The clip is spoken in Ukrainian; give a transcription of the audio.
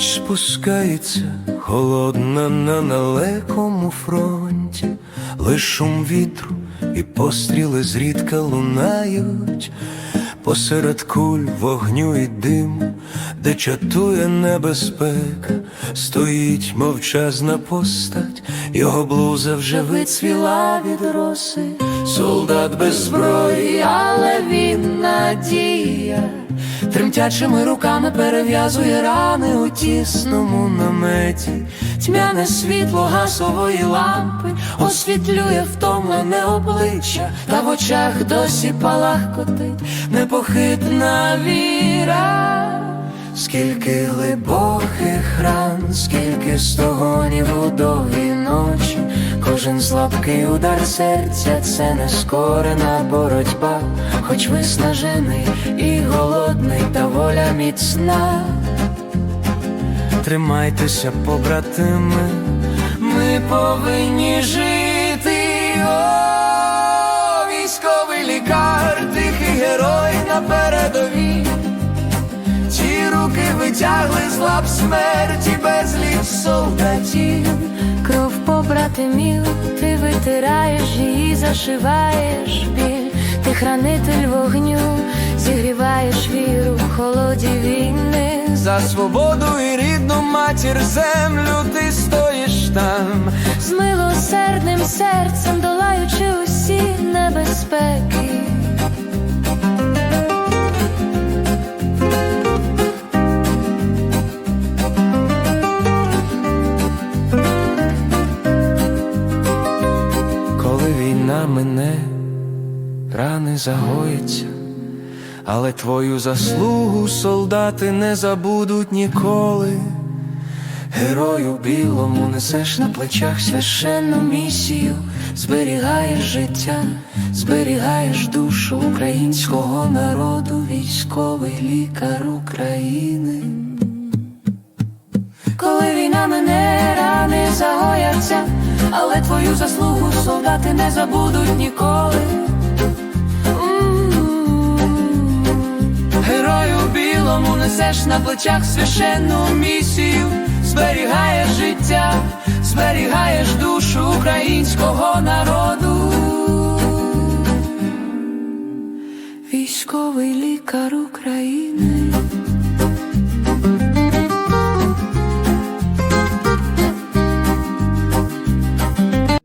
Ніч спускається, холодна на далекому фронті, лиш шум вітру і постріли зрідка лунають, посеред куль вогню і диму, де чатує небезпека, стоїть мовчазна постать, його блуза вже вицвіла від роси, солдат без зброї, але він надія. Тремтячими руками перев'язує рани у тісному наметі, тьмяне світло газової лампи освітлює втомлене обличчя, та в очах досі палахкотить непохитна віра. Скільки глибоких ран, скільки стогонів у довгі ночі, кожен слабкий удар серця це нескорена боротьба, хоч виснажений і голодний, та воля міцна. Тримайтеся, побратими, ми повинні жити. О, військовий лікар, тихий герой на передовій. Ті руки витягли з лап смерті безліч солдатів. Кров побратимів, ти витираєш її, зашиваєш біль, ти хранитель вогню, зігріваєш віру в холоді війни. За свободу і рідну матір землю ти стоїш там. З милосердним серцем долаючи рани загояться, але твою заслугу солдати не забудуть ніколи. Герою білому несеш на плечах священну місію, зберігаєш життя, зберігаєш душу українського народу, військовий лікар України. Коли війна мене, рани загояться, але твою заслугу солдати не забудуть ніколи. Білому несеш на плечах священну місію, зберігаєш життя, зберігаєш душу українського народу. Військовий лікар України.